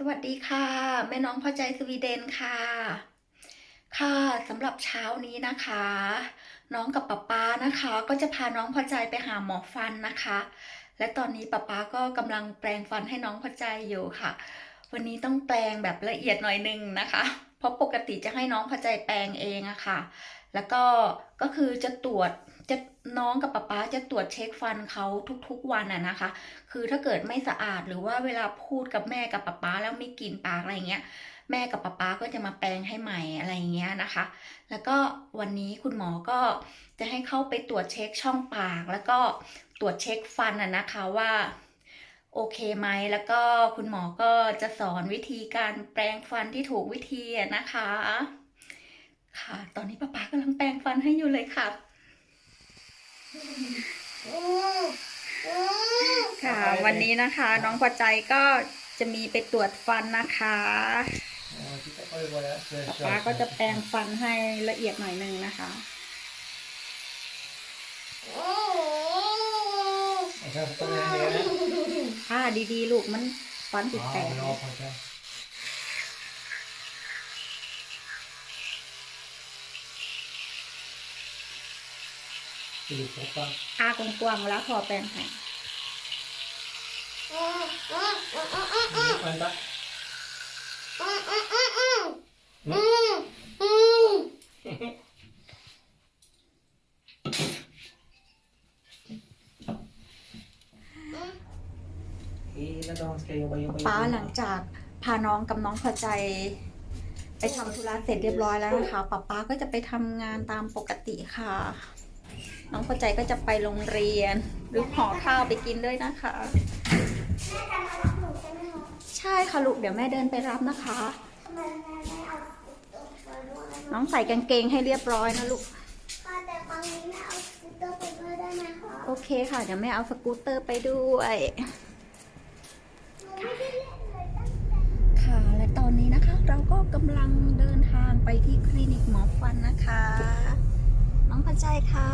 สวัสดีค่ะ แม่น้องพอใจสวีเดนค่ะ ค่ะสำหรับเช้านี้นะคะ น้องกับป๊าป๊านะคะ ก็จะพาน้องพอใจไปหาหมอฟันนะคะ และตอนนี้ป๊าป๊าก็กำลังแปรงฟันให้น้องพอใจอยู่ค่ะ วันนี้ต้องแปรงแบบละเอียดหน่อยนึงนะคะ เพราะปกติจะให้น้องพอใจแปรงเองอะค่ะ แล้วก็ก็คือจะตรวจจะน้องกับป๊าป๊าจะตรวจเช็คฟันเขาทุกๆวันอะนะคะ คือถ้าเกิดไม่สะอาดหรือว่าเวลาพูดกับแม่กับป๊าป๊าแล้วไม่กินปากอะไรเงี้ยแม่กับป๊าป๊าก็จะมาแปรงให้ใหม่อะไรเงี้ยนะคะ แล้วก็วันนี้คุณหมอก็จะให้เข้าไปตรวจเช็คช่องปาก แล้วก็ตรวจเช็คฟันอะนะคะว่า โอเคไหม แล้วก็คุณหมอก็จะสอนวิธีการแปรงฟันที่ถูกวิธีนะคะ ค่ะ ตอนนี้ป๊าป๊ากำลังแปรงฟันให้อยู่เลยค่ะ ค่ะ วันนี้นะคะ น้องพอใจก็จะมีไปตรวจฟันนะคะป๊าป๊าก็จะแปรงฟันให้ละเอียดหน่อยนึงนะคะ Och sen ผ้าดีๆ ลูกมันฟอนติดแตกอากงกวงแล้วพอแปลงให้ ป้าหลังจากพาน้องกับน้องพอใจ ไปทำธุระเสร็จเรียบร้อยแล้วนะคะป๊าป๊าก็จะไปทำงานตามปกติค่ะ น้องพอใจก็จะไปโรงเรียน หรือห่อข้าวไปกินด้วยนะคะ ใช่ค่ะลูกเดี๋ยวแม่เดินไปรับนะคะน้องใส่กางเกงให้เรียบร้อยนะลูกแต่บางนี้ไม่เอาสกูตเตอร์ไปด้วยได้ไหมคะ โอเคค่ะ เดี๋ยวแม่เอาสกูตเตอร์ไปด้วย หนูไม่ได้เล่นเลยตั้งแต่ ค่ะ และตอนนี้นะคะ เรา ก็กำลังเดินทางไปที่คลินิกหมอฟันนะคะ น้องพอใจค่ะ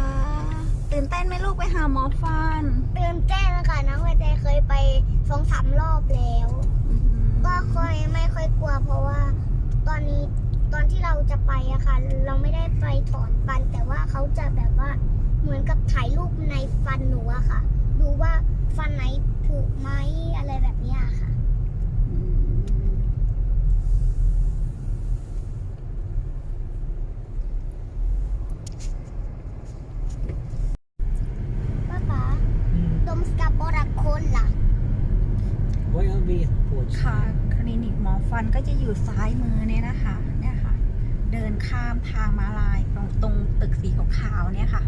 ตื่นเต้นไหมลูกไปหาหมอฟัน ตื่นเต้นนะคะน้องใบเตยเคยไปสองสามรอบแล้วอือหือก็ค่อยไม่ค่อยกลัวเพราะว่าตอนนี้ตอนที่เราจะไปอะค่ะ เราไม่ได้ไปถอนฟัน แต่ว่าเขาจะแบบว่าเหมือนกับถ่ายรูปในฟันหนูอะค่ะ ดูว่าฟันไหนผุไหมอะไรแบบเนี้ยค่ะ อืม ป้าป๋า Mm. ดมสกับโบราโคนล่ะ Vad jag vet på ค่ะคลินิกหมอฟันก็จะ อยู่ซ้ายมือเนี่ยนะคะเนี่ยค่ะ เดินข้ามทางม้าลายตรงตรงตึกสีขาวๆเนี่ยค่ะ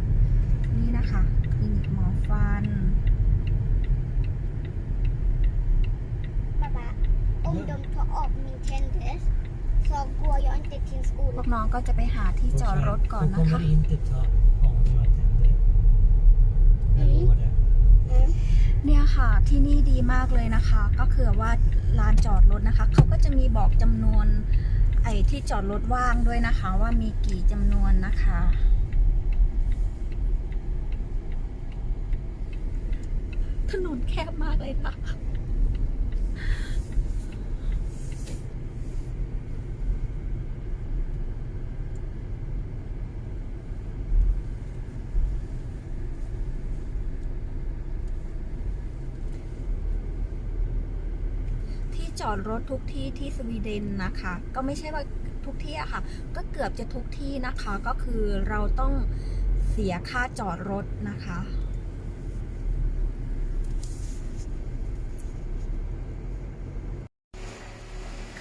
นี่นะคะคลินิกหมอฟัน Pappa, om de tar av min tändress så går jag inte till พว skolan. กน้องก็จะไปหาที่จอดรถก่อน Du นะคะ เนี่ยค่ะที่นี่ดีมากเลยนะคะ ก็คือว่าลานจอดรถนะคะ เขาก็จะมีบอกจำนวนไอ้ที่จอดรถว่างด้วยนะคะ ว่ามีกี่จำนวนนะคะ ถนนแคบมากเลยค่ะ ที่ จอดรถทุกที่ที่สวีเดนนะคะ ก็ไม่ใช่ว่าทุกที่อะค่ะ ก็เกือบจะทุกที่นะคะ ก็คือเราต้องเสียค่าจอดรถนะคะ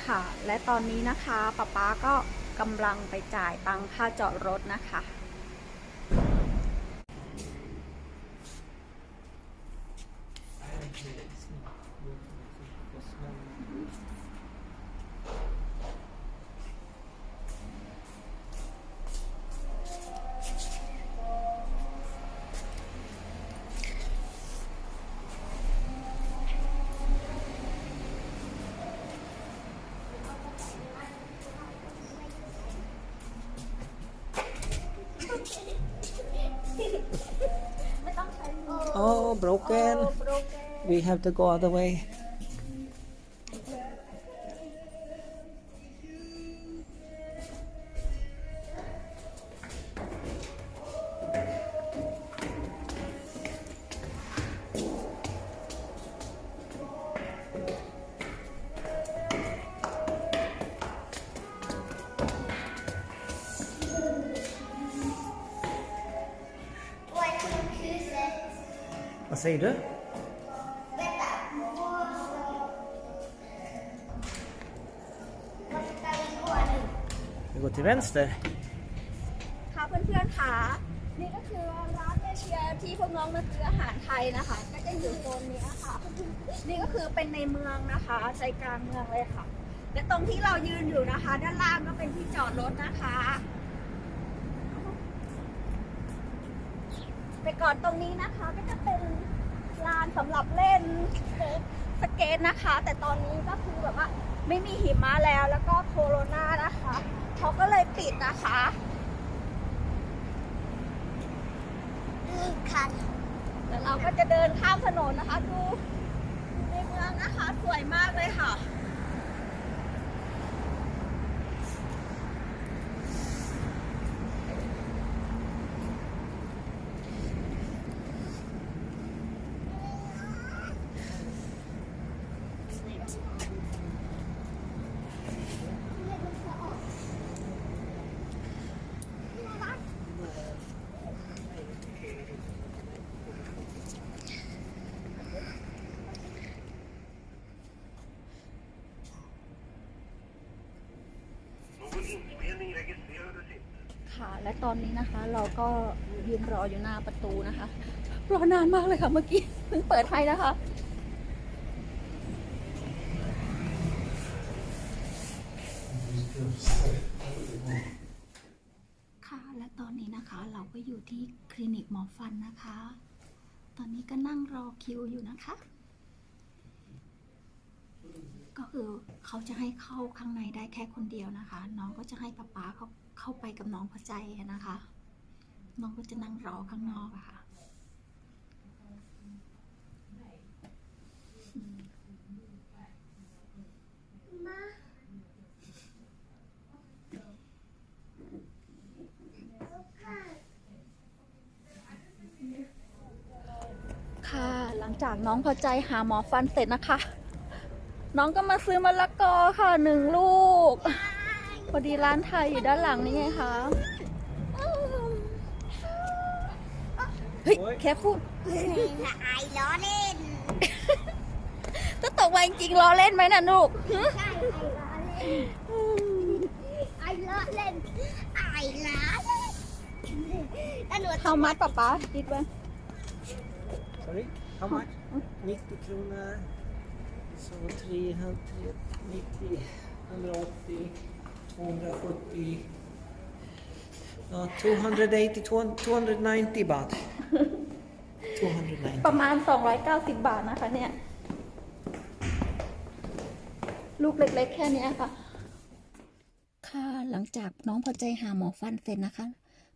ค่ะและตอนนี้นะคะป๊าป๊าก็กำลังไปจ่ายตังค่าจอดรถนะคะ Oh, broken. We have to go other way. Vad säger du? Vi går till vänster. ค่ะเพื่อนๆค่ะนี่ก็คือร้านเอเชียที่พวกน้องมาซื้ออาหารไทยนะคะ ก็จะอยู่โซนนี้ค่ะนี่ก็คือเป็นในเมืองนะคะใจกลางเมืองเลยค่ะและตรงที่เรายืนอยู่นะคะ ด้านล่างก็เป็นที่จอดรถนะคะ แต่ก่อนตรงนี้นะคะ ก็จะเป็นลานสำหรับเล่นสเก็ตนะคะ แต่ตอนนี้ก็คือแบบว่าไม่มีหิมะแล้วแล้วก็โคโรนานะคะเขาก็เลยปิดนะคะนี่ค่ะแล้วเราก็จะเดินข้ามถนนนะคะ ดูในเมืองนะคะ สวยมากเลยค่ะ ค่ะ และตอนนี้นะคะ เราก็ยืนรออยู่หน้าประตูนะคะรอนานมากเลยค่ะเมื่อกี้เพิ่งเปิดให้นะคะ ค่ะและตอนนี้นะคะเราก็อยู่ที่คลินิกหมอฟันนะคะ ตอนนี้ก็นั่งรอคิวอยู่นะคะ ก็คือเขาจะให้เข้าข้างในได้แค่คนเดียวนะคะ น้องก็จะให้ป๊าป๊าเขาเข้าไปกับน้องพอใจนะคะ น้องก็จะนั่งรอข้างนอกอะค่ะค่ะ หลังจากน้องพอใจหาหมอฟันเสร็จนะคะ น้องก็มาซื้อมะละกอค่ะหนึ่งลูก พอดีร้านไทยอยู่ด้านหลังนี่ไงคะเฮ้ยแค่พูดไอ้ล้อเล่นจะตกมาจริงๆล้อเล่นไหมน่ะลูกหึใช่ไอ้ล้อเล่นไอ้ล้อเล่นไอ้ล้อเล่นแล้วหนูเท่ามัดป๊าป๊าคิดว่า Sorry? How much? 90 kronor. Så 390, 180, 270. Ja, 280, 290 baht. 290. ประมาณ 290 บาทนะคะเนี่ย ลูกเล็กๆ แค่เนี้ยค่ะ ค่ะหลังจากน้องพอใจหาหมอฟันเสร็จนะคะ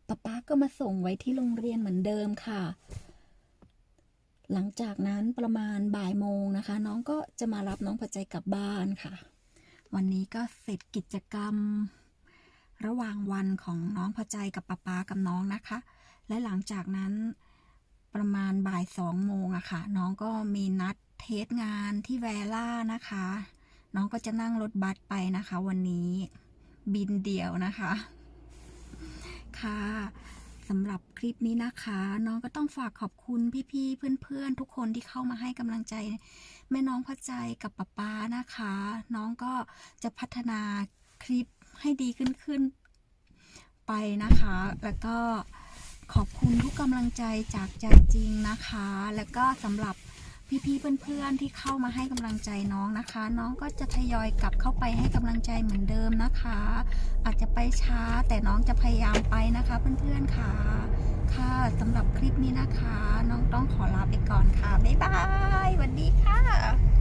ป๊าป๊าก็มาส่งไว้ที่โรงเรียนเหมือนเดิมค่ะ หลังจากนั้นประมาณบ่ายโมงนะคะ น้องก็จะมารับน้องพอใจกลับบ้านค่ะ วันนี้ก็เสร็จกิจกรรม ระหว่างวันของน้องพอใจกับป๊าป๊ากับน้องนะคะ และหลังจากนั้นประมาณบ่ายสองโมงอะค่ะ น้องก็มีนัดเทสงานที่แวล่านะคะ น้องก็จะนั่งรถบัสไปนะคะ วันนี้บินเดี่ยวนะคะ ค่ะ สำหรับคลิปนี้นะคะ น้องก็ต้องฝากขอบคุณพี่ๆเพื่อนๆ ทุกคนที่เข้ามาให้กำลังใจ แม่น้องพอใจกับป๊าป๊านะคะ น้องก็จะพัฒนาคลิปให้ดีขึ้นขึ้นไปนะคะ แล้วก็ขอบคุณทุกกำลังใจจากใจจริงนะคะ แล้วก็สำหรับ พี่ๆเพื่อนๆที่เข้ามาให้กำลังใจน้องนะคะ น้องก็จะทยอยกลับเข้าไปให้กำลังใจเหมือนเดิมนะคะ อาจจะไปช้าแต่น้องจะพยายามไปนะคะเพื่อนๆค่ะค่ะสำหรับคลิปนี้นะคะ น้องต้องขอลาไปก่อนค่ะบ๊ายบายสวัสดีค่ะ